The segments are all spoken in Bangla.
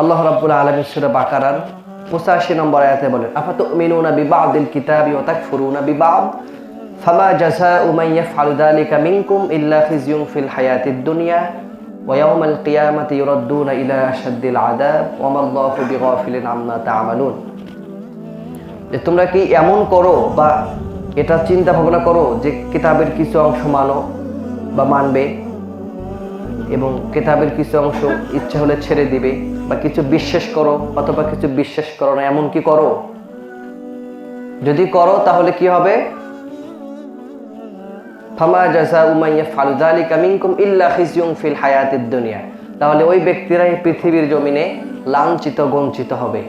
আল্লাহ রাব্বুল আলামিন সূরা বাকারার 85 নম্বর আয়াতে বলেন, আফাতুমিনুনা বিবাদিল কিতাবি ওয়া তাকফুরুনা বিবাদ? ফামা জাযাউ মান ইয়াফআলু যালিকা মিনকুম ইল্লা খিজিয়ুন ফিল হায়াতিদ দুনিয়া ইয়াউমাল কিয়ামাতি ইউরাদ্দুনা ইলা আশাদ্দিল আযাব ওয়া মাল্লাহু বিগাফিলিন আম্মা তা'মালুন. যে তোমরা কি এমন করো বা এটা চিন্তা ভাবনা করো যে কিতাবের কিছু অংশ মানো বা মানবে এবং কিতাবের কিছু অংশ ইচ্ছা হলে ছেড়ে দিবে? বা কিছু বিশ্বাস করো অথবা কিছু বিশ্বাস করো না, এমন কি করো? যদি করো, তাহলে কি হবে? ফামা জাযা উমাইয়া ফালজালিকা মিনকুম ইল্লা ফিল হায়াতিদ দুনিয়া। তাহলে ওই ব্যক্তিরা পৃথিবীর জমিনে লাঞ্ছিত গঞ্চিত হবে।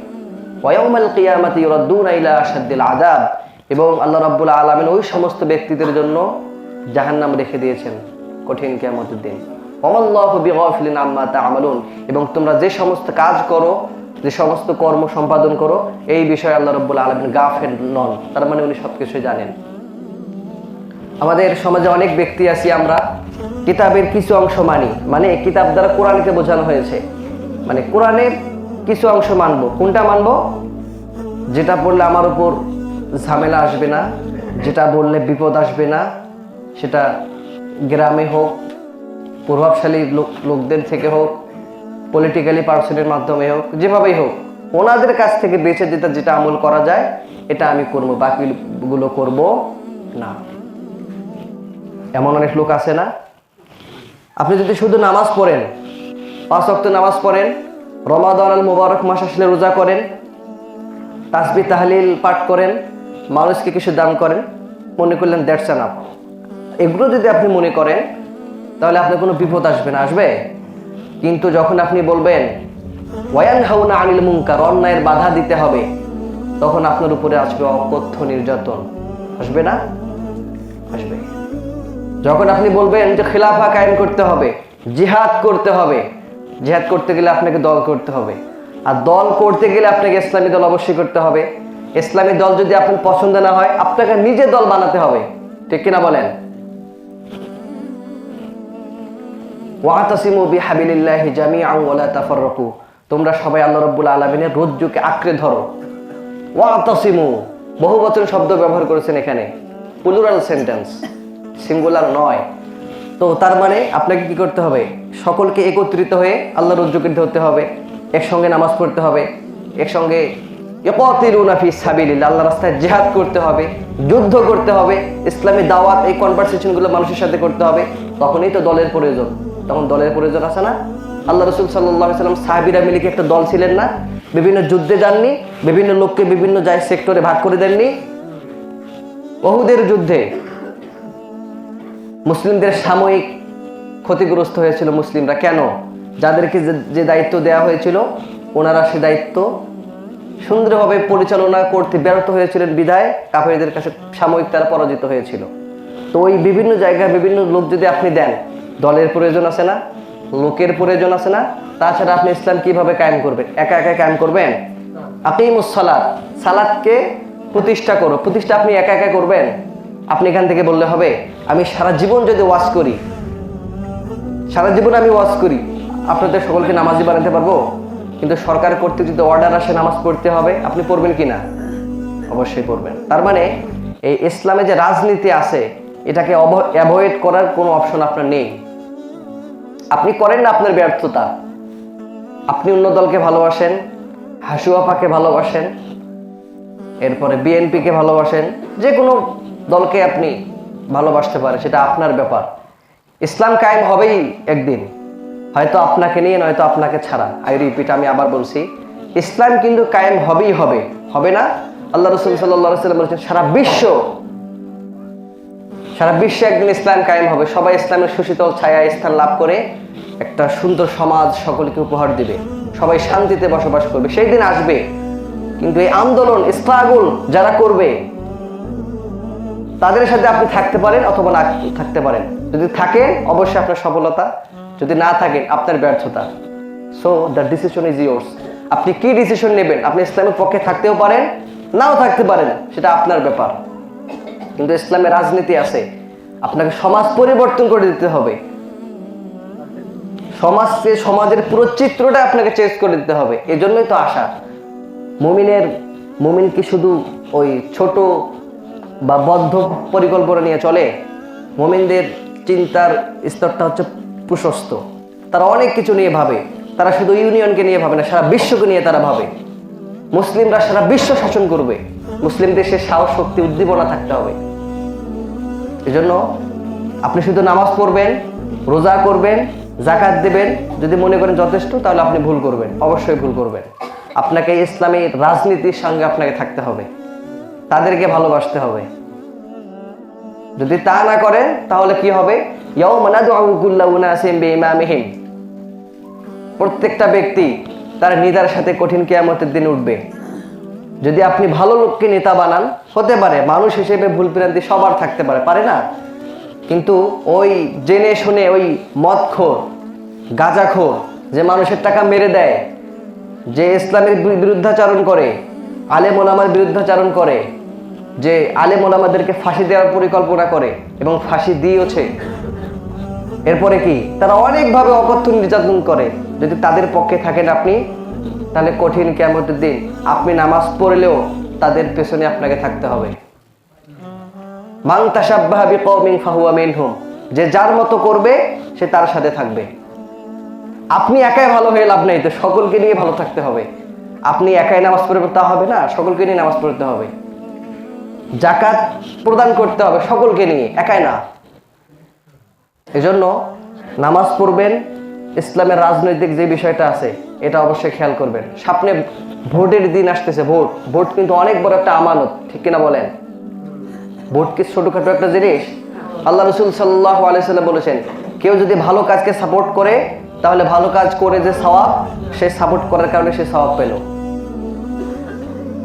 ওয়াউমাল কিয়ামাতি ইউরাদ্দুনা ইলা আশাদ্দিল আযাব। এবং আল্লাহ রাব্বুল আলামিন ওই সমস্ত ব্যক্তিদের জন্য জাহান্নাম রেখে দিয়েছেন কঠিন কিয়ামতের দিন। এবং তোমরা যে সমস্ত কাজ করো, যে সমস্ত কর্ম সম্পাদন করো, এই বিষয়ে আল্লাহ রাব্বুল আলামিন গাফের নন। তার মানে উনি সবকিছু জানেন। আমাদের সমাজে অনেক ব্যক্তি আছি আমরা, কিতাবের কিছু অংশ মানি। মানে কিতাব দ্বারা কোরআনকে বোঝানো হয়েছে। মানে কোরআনের কিছু অংশ মানবো। কোনটা মানবো? যেটা পড়লে আমার উপর ঝামেলা আসবে না, যেটা বললে বিপদ আসবে না, সেটা গ্রামে হোক প্রভাবশালী লোক লোকদের থেকে হোক পলিটিক্যালি পার্সনের মাধ্যমে হোক, যেভাবেই হোক, ওনাদের কাছ থেকে বেঁচে যেটা যেটা আমল করা যায়, এটা আমি করব, বাকিগুলো করব না। এমন অনেক লোক আছে না? আপনি যদি শুধু নামাজ পড়েন, পাঁচ অক্ট নামাজ পড়েন, রমাদান আল মুবারক মাস আসলে রোজা করেন তাসবি তাহলিল পাঠ করেন, মানুষকে কিছু দান করেন, মনে করলেন দ্যাটস আপ এগুলো যদি আপনি মনে করেন তাহলে আপনার কোনো বিপদ আসবে না, আসবে? কিন্তু যখন আপনি বলবেন ওয়ান হাউনা আনিল মুঙ্কার অন্যায়ের বাধা দিতে হবে, তখন আপনার উপরে আসবে অকথ্য নির্যাতন। আসবে না? আসবে। যখন আপনি বলবেন যে খেলাফা কায়েম করতে হবে, জিহাদ করতে হবে, জিহাদ করতে গেলে আপনাকে দল করতে হবে। আর দল করতে গেলে আপনাকে ইসলামী দল অবশ্যই করতে হবে। ইসলামী দল যদি আপনার পছন্দ না হয়, আপনাকে নিজে দল বানাতে হবে। ঠিক কিনা বলেন? ওয়াতাসিমু বিহাবিলিল্লাহি জামিআন ওয়ালা তাফাররাকু। তোমরা সবাই আল্লাহ রাব্বুল আলামিনের রজ্জুকে আঁকড়ে ধরো। ওয়াতাসিমু বহু বচন শব্দ ব্যবহার করেছেন এখানে। প্লুরাল সেন্টেন্স সিঙ্গুলার নয়। তো তার মানে আপনাকে কি করতে হবে? সকলকে একত্রিত হয়ে আল্লাহ রজ্জুকে ধরতে হবে, একসঙ্গে নামাজ পড়তে হবে, একসঙ্গে ফি আল্লাহ রাস্তায় জেহাদ করতে হবে, যুদ্ধ করতে হবে, ইসলামী দাওয়াত এই কনভারসেশনগুলো মানুষের সাথে করতে হবে, তখনই তো দলের প্রয়োজন। তখন দলের প্রয়োজন আছে না? আল্লাহ রসুল সাল্লাহ সাল্লাম সাহাবিরা মিলে কি একটা দল ছিলেন না? বিভিন্ন যুদ্ধে যাননি, বিভিন্ন লোককে বিভিন্ন যায় সেক্টরে ভাগ করে দেননি? বহুদের যুদ্ধে মুসলিমদের সাময়িক ক্ষতিগ্রস্ত হয়েছিল মুসলিমরা। কেন? যাদেরকে যে- দায়িত্ব দেওয়া হয়েছিল, ওনারা সে দায়িত্ব সুন্দরভাবে পরিচালনা করতে ব্যর্থ হয়েছিলেন বিদায়। কাফেরদের কাছে সাময়িক তারা পরাজিত হয়েছিল। তো ওই বিভিন্ন জায়গায় বিভিন্ন লোক যদি আপনি দেন দলের প্রয়োজন আছে না, লোকের প্রয়োজন আছে না, তাছাড়া আপনি ইসলাম কীভাবে কায়েম করবেন? একা একা কায়েম করবেন? আপনি সালাদ সালাদকে প্রতিষ্ঠা করো। প্রতিষ্ঠা আপনি একা একা করবেন? আপনি এখান থেকে বললে হবে, আমি সারা জীবন যদি ওয়াজ করি, সারা জীবন আমি ওয়াজ করি, আপনাদের সকলকে নামাজি বানাতে পারব? কিন্তু সরকার কর্তৃক যদি অর্ডার আসে নামাজ পড়তে হবে, আপনি পড়বেন কি না? অবশ্যই পড়বেন। তার মানে এই ইসলামে যে রাজনীতি আছে, এটাকে অ্যাভয়েড করার কোনো অপশন আপনার নেই। আপনি করেন না আপনার ব্যর্থতা। আপনি অন্য দলকে ভালোবাসেন হাসুয়াপাকে ভালোবাসেন, এরপরে বিএনপিকে ভালোবাসেন, যে কোনো দলকে আপনি ভালোবাসতে পারেন, সেটা আপনার ব্যাপার। ইসলাম কায়েম হবেই একদিন। হয়তো আপনাকে নিয়ে, নয়তো আপনাকে ছাড়া। আই রিপিট আমি আবার বলছি, ইসলাম কিন্তু কায়েম হবেই হবে। হবে না? আল্লাহ রসুল সাল্লাহ সাল্লাম বলেছেন, সারা বিশ্ব সারা বিশ্বে একদিন ইসলাম কায়েম হবে। সবাই ইসলামের সুশীতল ছায়া, স্থান লাভ করে একটা সুন্দর সমাজ সকলকে উপহার দিবে। সবাই শান্তিতে বসবাস করবে। সেই দিন আসবে। কিন্তু এই আন্দোলন স্ট্রাগল যারা করবে, তাদের সাথে আপনি থাকতে পারেন অথবা না থাকতে পারেন। যদি থাকেন, অবশ্যই আপনার সফলতা। যদি না থাকেন, আপনার ব্যর্থতা। So the decision is yours আপনি কি ডিসিশন নেবেন? আপনি ইসলামের পক্ষে থাকতেও পারেন, নাও থাকতে পারেন, সেটা আপনার ব্যাপার। কিন্তু ইসলামের রাজনীতি আছে, আপনাকে সমাজ পরিবর্তন করে দিতে হবে। সমাজকে সমাজের পুরো চিত্রটা আপনাকে চেঞ্জ করে দিতে হবে, এজন্যই তো আশা। মুমিনের মুমিন কি শুধু ওই ছোট বা বদ্ধ পরিকল্পনা নিয়ে চলে, মুমিনদের চিন্তার স্তরটা হচ্ছে প্রশস্ত। তারা অনেক কিছু নিয়ে ভাবে, তারা শুধু ইউনিয়নকে নিয়ে ভাবে না, সারা বিশ্বকে নিয়ে তারা ভাবে। মুসলিমরা সারা বিশ্ব শাসন করবে মুসলিম দেশে সাহস, শক্তি, উদ্দীপনা থাকতে হবে। এজন্য আপনি শুধু নামাজ পড়বেন, রোজা করবেন জাকাত দেবেন, যদি মনে করেন যথেষ্ট, তাহলে আপনি ভুল করবেন, অবশ্যই ভুল করবেন। আপনাকে ইসলামী রাজনীতির সঙ্গে আপনাকে থাকতে হবে, তাদেরকে ভালোবাসতে হবে। যদি তা না করেন তাহলে কি হবে? প্রত্যেকটা ব্যক্তি তার নিদার সাথে কঠিন কেয়ামতের দিন উঠবে। যদি আপনি ভালো লোককে নেতা বানান, হতে পারে, মানুষ হিসেবে ভুল ভ্রান্তি সবার থাকতে পারে পারে না? কিন্তু ওই জেনে শুনে ওই মদখোর, গাঁজাখোর, যে মানুষের টাকা মেরে দেয়, যে ইসলামের বিরুদ্ধাচারণ করে, আলেম ওলামার বিরুদ্ধাচারণ করে, যে আলেম ওলামাদেরকে ফাঁসি দেওয়ার পরিকল্পনা করে এবং ফাঁসি দিয়েওছে, এরপরে কি? তারা অনেকভাবে অকথ্য নির্যাতন করে। যদি তাদের পক্ষে থাকেন আপনি তাহলে কঠিন কেমতের দিন আপনি নামাজ পড়লেও তাদের পেছনে আপনাকে থাকতে হবে। যে যার মতো করবে, সে তার সাথে থাকবে। আপনি একাই ভালো হয়ে লাভ নেই, তো সকলকে নিয়ে ভালো থাকতে হবে। আপনি একাই নামাজ পড়বে তা হবে না, সকলকে নিয়ে নামাজ পড়তে হবে। জাকাত প্রদান করতে হবে সকলকে নিয়ে, একাই না। এজন্য নামাজ পড়বেন, ইসলামের রাজনৈতিক যে বিষয়টা আছে এটা অবশ্যই খেয়াল করবেন। সামনে ভোটের দিন আসতেছে, ভোট। ভোট কিন্তু অনেক বড় একটা আমানত, ঠিক কিনা বলেন? ভোট কি ছোটখাটো একটা জিনিস? আল্লাহ রসুল সাল্লাহ আলাইসাল্লাম বলেছেন, কেউ যদি ভালো কাজকে সাপোর্ট করে, তাহলে ভালো কাজ করে যে সওয়াব, সে সাপোর্ট করার কারণে সে সওয়াব পেল।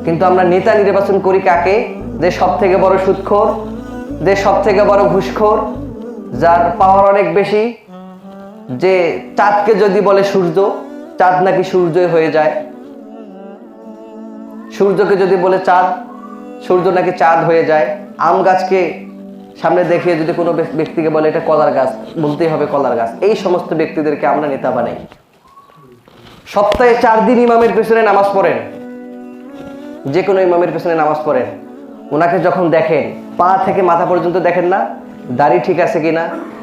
কিন্তু আমরা নেতা নির্বাচন করি কাকে? যে সব থেকে বড় সুদখোর যে সব থেকে বড় ঘুষখোর, যার পাওয়ার অনেক বেশি, যে চাঁদকে যদি বলে সূর্য চাঁদ নাকি সূর্যই হয়ে যায়। সূর্যকে যদি বলে চাঁদ, সূর্য নাকি চাঁদ হয়ে যায়। আম গাছকে সামনে দেখিয়ে যদি কোনো ব্যক্তিকে বলে এটা কলার গাছ, বলতেই হবে কলার গাছ। এই সমস্ত ব্যক্তিদেরকে আমরা নেতা বানাই। সপ্তাহে চার দিন ইমামের পেছনে নামাজ পড়েন। যে কোনো ইমামের পেছনে নামাজ পড়েন। ওনাকে যখন দেখেন, পা থেকে মাথা পর্যন্ত দেখেন না দাড়ি ঠিক আছে কিনা,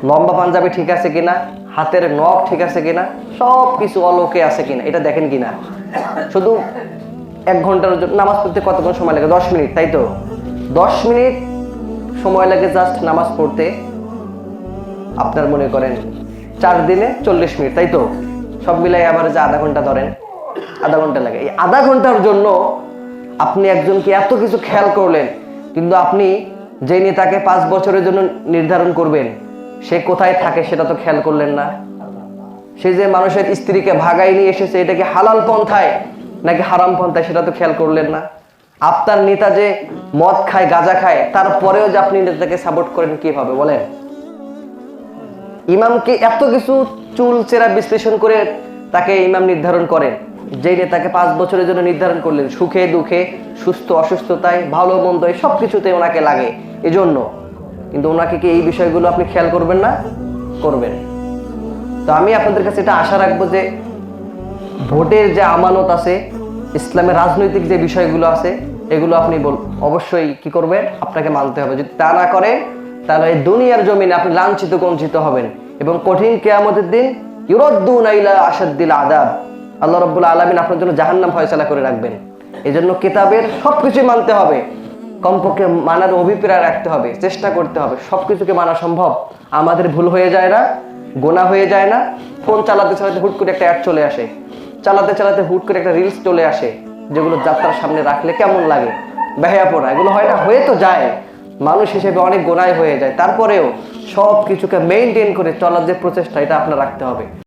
লম্বা পাঞ্জাবি ঠিক আছে কিনা, হাতের নখ ঠিক আছে কিনা সব কিছু অলোকে আছে কিনা, এটা দেখেন কিনা। শুধু এক ঘণ্টার জন্য নামাজ পড়তে কতক্ষণ সময় লাগে? দশ মিনিট, তাই তো? দশ মিনিট সময় লাগে জাস্ট নামাজ পড়তে। আপনার মনে করেন চার দিনে চল্লিশ মিনিট, তাই তো? সব মিলাই আবার যে আধা ঘণ্টা ধরেন, আধা ঘণ্টা লাগে। এই আধা ঘণ্টার জন্য আপনি একজনকে এত কিছু খেয়াল করলেন, কিন্তু আপনি যে নেতাকে পাঁচ বছরের জন্য নির্ধারণ করবেন, সে কোথায় থাকে সেটা তো খেয়াল করলেন না। সে যে মানুষের স্ত্রীকে ভাগাই নিয়ে এসেছে, এটা কি হালাল পন্থায় নাকি হারাম পন্থায় সেটা তো খেয়াল করলেন না। আপনার নেতা যে মদ খায়, গাঁজা খায়, তারপরেও যে আপনি নেতাকে সাপোর্ট করেন কীভাবে বলেন? ইমামকে এত কিছু চুল চেরা বিশ্লেষণ করে তাকে ইমাম নির্ধারণ করেন? যে নেতাকে পাঁচ বছরের জন্য নির্ধারণ করলেন, সুখে, দুঃখে, সুস্থ, অসুস্থতায়, ভালো, মন্দ সব কিছুতে ওনাকে লাগে। এজন্য। কিন্তু ওনাকে কি এই বিষয়গুলো আপনি খেয়াল করবেন না? করবেন। তো আমি আপনাদের কাছে এটা আশা রাখব যে ভোটের যে আমানত আছে, ইসলামের রাজনৈতিক যে বিষয়গুলো আছে, এগুলো আপনি অবশ্যই কি করবেন? আপনাকে মানতে হবে। যদি তা না করেন, তাহলে এই দুনিয়ার জমিনে আপনি লাঞ্ছিত বঞ্চিত হবেন। এবং কঠিন কেয়ামতের দিন ইউরদ্দুন আইলা আসাদ্দিল আদাব আল্লাহ রব্বুল আলমিন আপনার জন্য জাহান্নাম ফয়সালা করে রাখবেন। এই জন্য কিতাবের সব কিছুই মানতে হবে। কমপক্ষে মানার অভিপ্রায় রাখতে হবে, চেষ্টা করতে হবে সব কিছুকে মানা সম্ভব। আমাদের ভুল হয়ে যায় না, গোনা হয়ে যায় না, ফোন চালাতে চালাতে হুট করে একটা অ্যাড চলে আসে। চালাতে চালাতে হুট করে একটা রিলস চলে আসে, যেগুলো যাত্রার সামনে রাখলে কেমন লাগে? বেহায়া পড়া এগুলো হয় না, হয়ে তো যায়। মানুষ হিসেবে অনেক গোনায় হয়ে যায়। তারপরেও সব কিছুকে মেনটেন করে চলার যে প্রচেষ্টা, এটা আপনার রাখতে হবে।